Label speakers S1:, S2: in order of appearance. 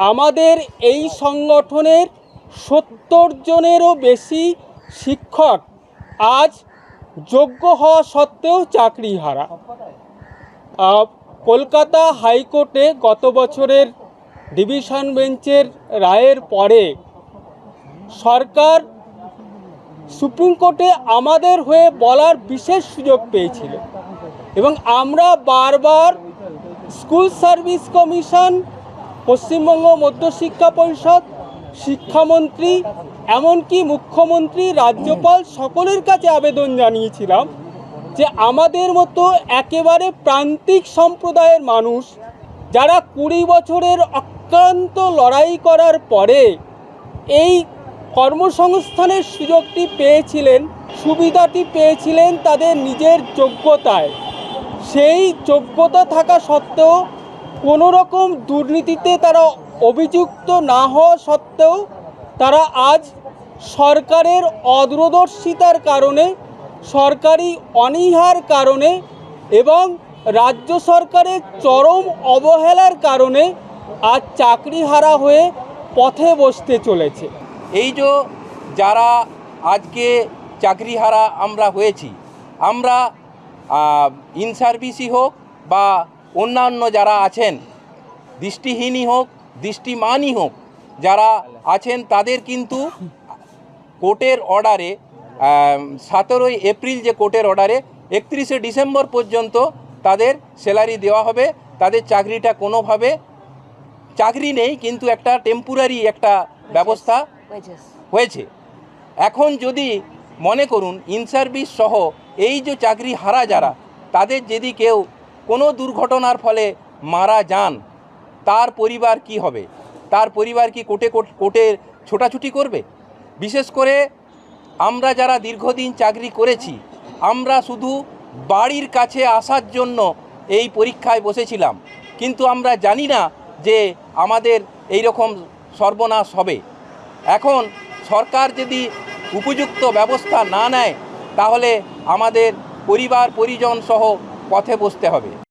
S1: আমাদের এই সংগঠনের সত্তর জনেরও বেশি শিক্ষক আজ যোগ্য হওয়া সত্ত্বেও চাকরি হারা কলকাতা হাইকোর্টে গত বছরের ডিভিশন বেঞ্চের রায়ের পরে সরকার সুপ্রিম কোর্টে আমাদের হয়ে বলার বিশেষ সুযোগ পেয়েছিল। এবং আমরা বারবার স্কুল সার্ভিস কমিশন পশ্চিমবঙ্গ মধ্যশিক্ষা পরিষদ, শিক্ষামন্ত্রী, এমনকি মুখ্যমন্ত্রী, রাজ্যপাল সকলের কাছে আবেদন জানিয়েছিলাম যে আমাদের মতো একেবারে প্রান্তিক সম্প্রদায়ের মানুষ যারা কুড়ি বছরের অক্লান্ত লড়াই করার পরে এই কর্মসংস্থানের সুযোগটি পেয়েছিলেন, সুবিধাটি পেয়েছিলেন তাদের নিজের যোগ্যতায়। সেই যোগ্যতা থাকা সত্ত্বেও কোনো রকম দুর্নীতিতে তারা অভিযুক্ত না হওয়া সত্ত্বেও তারা আজ সরকারের অদূরদর্শিতার কারণে, সরকারি অনীহার কারণে এবং রাজ্য সরকারের চরম অবহেলার কারণে আজ চাকরি হারা হয়ে পথে বসতে চলেছে।
S2: এই যে যারা আজকে চাকরিহারা আমরা হয়েছি, আমরা ইন সার্ভিসই হোক বা অন্যান্য যারা আছেন দৃষ্টিহীনই হোক দৃষ্টিমানই হোক যারা আছেন তাদের কিন্তু কোর্টের অর্ডারে সতেরোই এপ্রিল যে কোর্টের অর্ডারে একত্রিশে ডিসেম্বর পর্যন্ত তাদের স্যালারি দেওয়া হবে। তাদের চাকরিটা কোনোভাবে চাকরি নেই কিন্তু একটা টেম্পোরারি একটা ব্যবস্থা হয়েছে। এখন যদি মনে করুন ইন সার্ভিস সহ এই যে চাকরি হারা যারা তাদের যদি কেউ কোনো দুর্ঘটনার ফলে মারা যান, তার পরিবার কি হবে? তার পরিবার কি কোর্ট- কোর্টে ছোটাছুটি করবে? বিশেষ করে আমরা যারা দীর্ঘদিন চাকরি করেছি, আমরা শুধু বাড়ির কাছে আসার জন্য এই পরীক্ষায় বসেছিলাম। কিন্তু আমরা জানি না যে আমাদের এই রকম সর্বনাশ হবে। এখন সরকার যদি উপযুক্ত ব্যবস্থা না নেয়, তাহলে আমাদের পরিবার, পরিজন সহ পথে বসতে হবে।